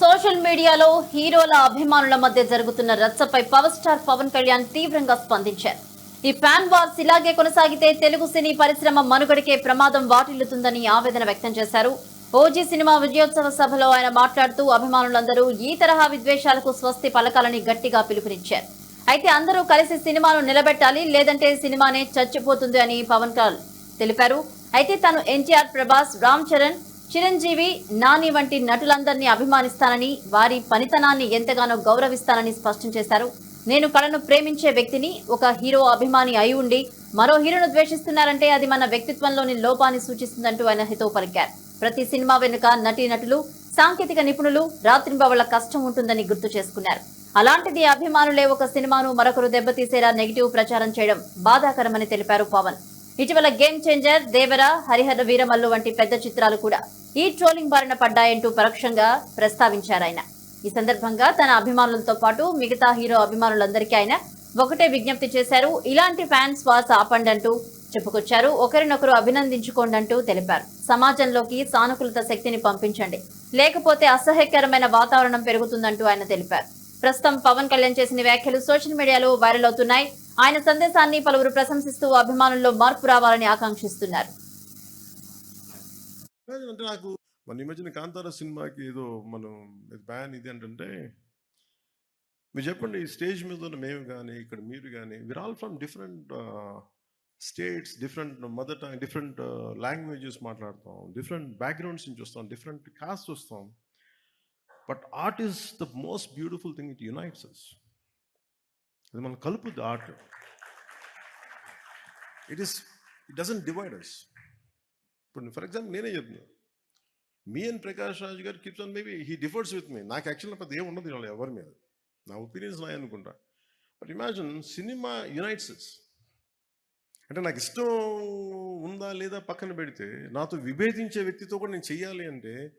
Social మీడియాలో హీరోల అభిమానుల మధ్య జరుగుతున్న రచ్చపై పవర్ స్టార్ పవన్ కళ్యాణ్ తీవ్రంగా స్పందించారు. ఈ ఫ్యాన్ వార్స్ ఇలాగే కొనసాగితే తెలుగు సినీ పరిశ్రమ మనుగడకే ప్రమాదం వాటిల్లుతుందని ఆవేదన వ్యక్తం చేశారు. ఓజీ సినిమా విజయోత్సవ సభలో ఆయన మాట్లాడుతూ అభిమానులందరూ ఈ తరహా విద్వేషాలకు స్వస్తి పలకాలని గట్టిగా పిలుపునిచ్చారు. అయితే అందరూ కలిసి సినిమాను నిలబెట్టాలి లేదంటే సినిమానే చచ్చిపోతుంది అని పవన్ కళ్యాణ్ తెలిపారు. అయితే తాను ఎన్టీఆర్ ప్రభాస్ రామ్ చరణ్ చిరంజీవి నాని వంటి నటులందరినీ అభిమానిస్తానని వారి పనితనాన్ని ఎంతగానో గౌరవిస్తానని స్పష్టం చేశారు. నేను కళను ప్రేమించే వ్యక్తిని ఒక హీరో అభిమాని అయి ఉండి మరో హీరోను ద్వేషిస్తున్నారంటే అది మన వ్యక్తిత్వంలోని లోపాన్ని సూచిస్తుందంటూ ఆయన హితవు పలికారు. ప్రతి సినిమా వెనుక నటీ నటులు సాంకేతిక నిపుణులు రాత్రింబవళ్ళ కష్టం ఉంటుందని గుర్తు చేసుకున్నారు. అలాంటిది అభిమానులే ఒక సినిమాను మరొకరు దెబ్బతీసేలా నెగిటివ్ ప్రచారం చేయడం బాధాకరమని తెలిపారు పవన్. ఇటీవల గేమ్ చేంజర్ దేవర హరిహర వీరమల్లు వంటి పెద్ద చిత్రాలు కూడా ఈ ట్రోలింగ్ బారిన పడ్డాయంటూ పరోక్షంగా ప్రస్తావించారు ఆయన. ఈ సందర్భంగా తన అభిమానులతో పాటు మిగతా హీరో అభిమానులందరికీ ఆయన ఒకటే విజ్ఞప్తి చేశారు. ఇలాంటి ఫ్యాన్స్ వాస్ ఆపండి అంటూ చెప్పుకొచ్చారు. ఒకరినొకరు అభినందించుకోండి అంటూ తెలిపారు. సమాజంలోకి సానుకూలత శక్తిని పంపించండి. లేకపోతే అసహ్యకరమైన వాతావరణం పెరుగుతుందంటూ ఆయన తెలిపారు. ప్రస్తుతం పవన్ కళ్యాణ్ చేసిన వ్యాఖ్యలు సోషల్ మీడియాలో వైరల్ అవుతున్నాయి. ఆయన సందేశాన్ని పలువురు ప్రశంసిస్తూ అభిమానుల్లో మార్పు రావాలని ఆకాంక్షిస్తున్నారు. అంటే నాకు మన ఇమేజిన్ కాంతార సినిమాకి ఏదో మనం బ్యాన్ ఇది ఏంటంటే మీరు చెప్పండి ఈ స్టేజ్ మీద ఉన్న మేము కానీ ఇక్కడ మీరు కానీ we're all from different states different mother tongue different languages మాట్లాడతాం డిఫరెంట్ బ్యాక్గ్రౌండ్స్ నుంచి వస్తాం డిఫరెంట్ కాస్ట్ వస్తాం. But art is the most beautiful thing it unites us అది మనం కలుపుద్ది art it is it doesn't divide us ఇప్పుడు for example నేనే చెప్తున్నా. మీ and Prakash Raj garu keeps on maybe he differs with me నాకు యాక్చువల్గా పెద్ద ఏం ఉండదు వాళ్ళు ఎవరి మీద. నా ఒపీనియన్స్ నాయ అనుకుంటా. బట్ ఇమాజిన్ సినిమా యునైట్స్ అంటే నాకు ఇష్టం ఉందా లేదా పక్కన పెడితే నాతో విభేదించే వ్యక్తితో కూడా నేను చెయ్యాలి అంటే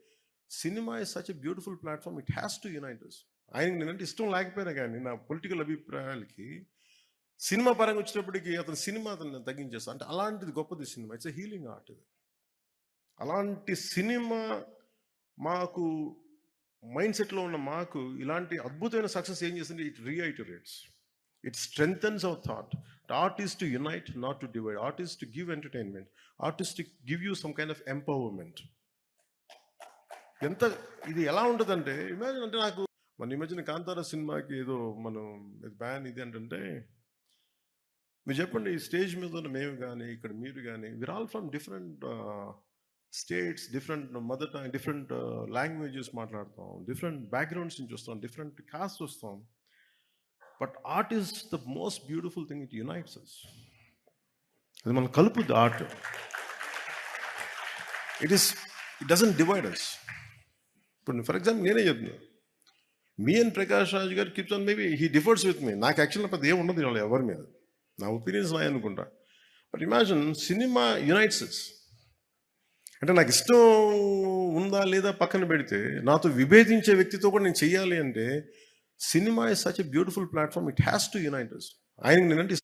cinema is such a beautiful platform it has to unite us ఆయనకి నేనంటే ఇష్టం లేకపోయినా కానీ నా పొలిటికల్ అభిప్రాయాలకి సినిమా పరంగా వచ్చినప్పటికీ అతను సినిమా అతను తగ్గించేస్తా. అంటే అలాంటిది గొప్పది సినిమా. ఇట్స్ హీలింగ్ ఆర్ట్ ఇది అలాంటి సినిమా మాకు మైండ్ సెట్లో ఉన్న మాకు ఇలాంటి అద్భుతమైన సక్సెస్ ఏం చేస్తుంది it reiterates. It strengthens our thought. Artist to unite not to divide. Artist to give entertainment. Artist to give you some kind of empowerment. ఎంత ఇది ఎలా ఉంటుందంటే ఇమాజిన్ అంటే నాకు మన ఇమాజిన్ కాంతార సినిమాకి ఏదో మనం బ్యాన్ ఇది ఏంటంటే మీరు చెప్పండి ఈ స్టేజ్ మీద ఉన్న మేము కానీ ఇక్కడ మీరు కానీ we're all from different states different mother tongue different languages మాట్లాడతాం డిఫరెంట్ బ్యాక్గ్రౌండ్స్ నుంచి వస్తాం డిఫరెంట్ కాస్ట్ వస్తాం. But art is the most beautiful thing it unites us అది మనం కలుపుద్ది art it is it doesn't divide us ఇప్పుడు for example నేనే చెప్తున్నా. మీ and Prakash Raj garu keeps on maybe he differs with me నాకు actual పెద్ద ఏం ఉండదు వాళ్ళు ఎవరి మీద. నా ఒపీనియన్స్ నా అనుకుంటా. బట్ ఇమాజిన్ సినిమా యునైట్స్ అంటే నాకు ఇష్టం ఉందా లేదా పక్కన పెడితే నాతో విభేదించే వ్యక్తితో కూడా నేను చెయ్యాలి అంటే cinema is such a beautiful platform it has to unite us ఆయనకి నేనంటే